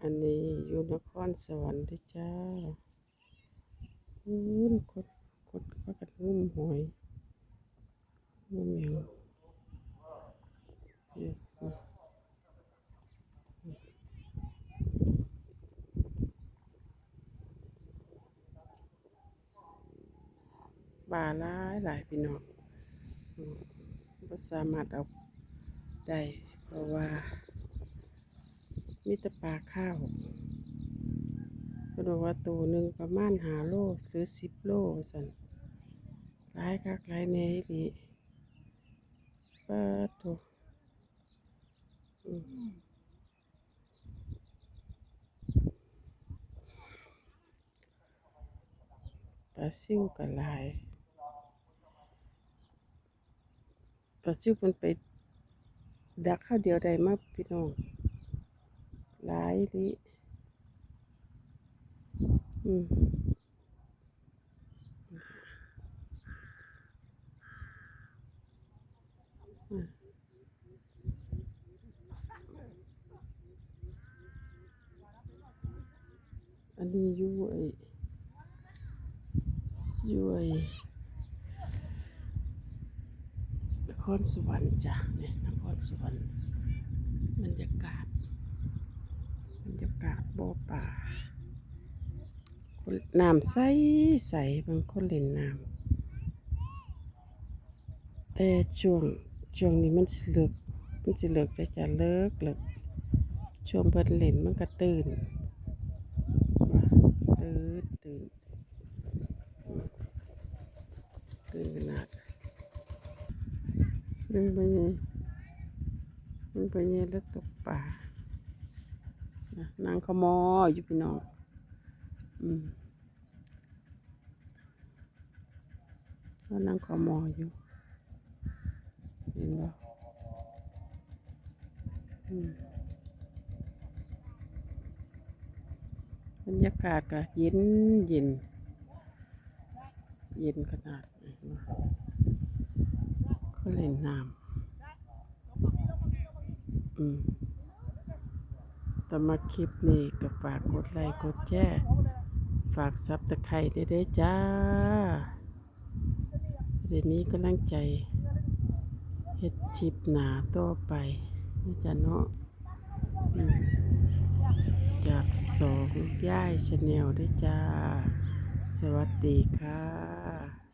อันนี้อยู่นครสวรรค์เด้อจ้าอู้นกดกดว่ากันงุ่มหอยงุ่มหยังนี่ปลาหลายหลายพี่น้องอืมบ่สามารถเอาได้เพราะว่า มีแต่ปลาข้าวก็บอกว่าตัวหนึ่งประมาณหาโลหรือสิบโลสันหลายคักหลายแน่อีปลาตัวปลาซิ่วก็หลายปลาซิ่วมันไปดักข้าวเดียวได้มาพี่น้อง หลายลิอืมอันนี้ยู่ไอ้อยู่ไอ้นครสวรรค์จ้ะเนี่ยนครสวรรค์บรรยากาศ บรรยากาศบ่อ ป่าน้ำใสใสบางคนเล่นน้ำแต่ช่วงช่วงนี้มันสิเลิกมันสิเลิกแต่จะเลิกเลิกช่วงเพิ่นเล่นมันก็ตื่นตื่นตื่นตื่นขนาดเรื่ไปไงเรื่องไปไงแล้วตกป่า นางขมออยู่พี่น้องอืมก็นางขมออยู่เห็นบ่อืมบรรยากาศก็เย็นเย็น เย็นขนาดเห็เขาเล่นน้ำอืม สำหรับคลิปนี้ก็ฝากกดไลค์กดแชร์ฝากซับตะไคร้ด้ด้จ้าเดี๋ยวนี้กำลังใจเฮ็ดคลิปหนาต่อไปนะจ๊ะเนาะจากสองย่ายชาแนลด้วยจ้า สวัสดีค่ะ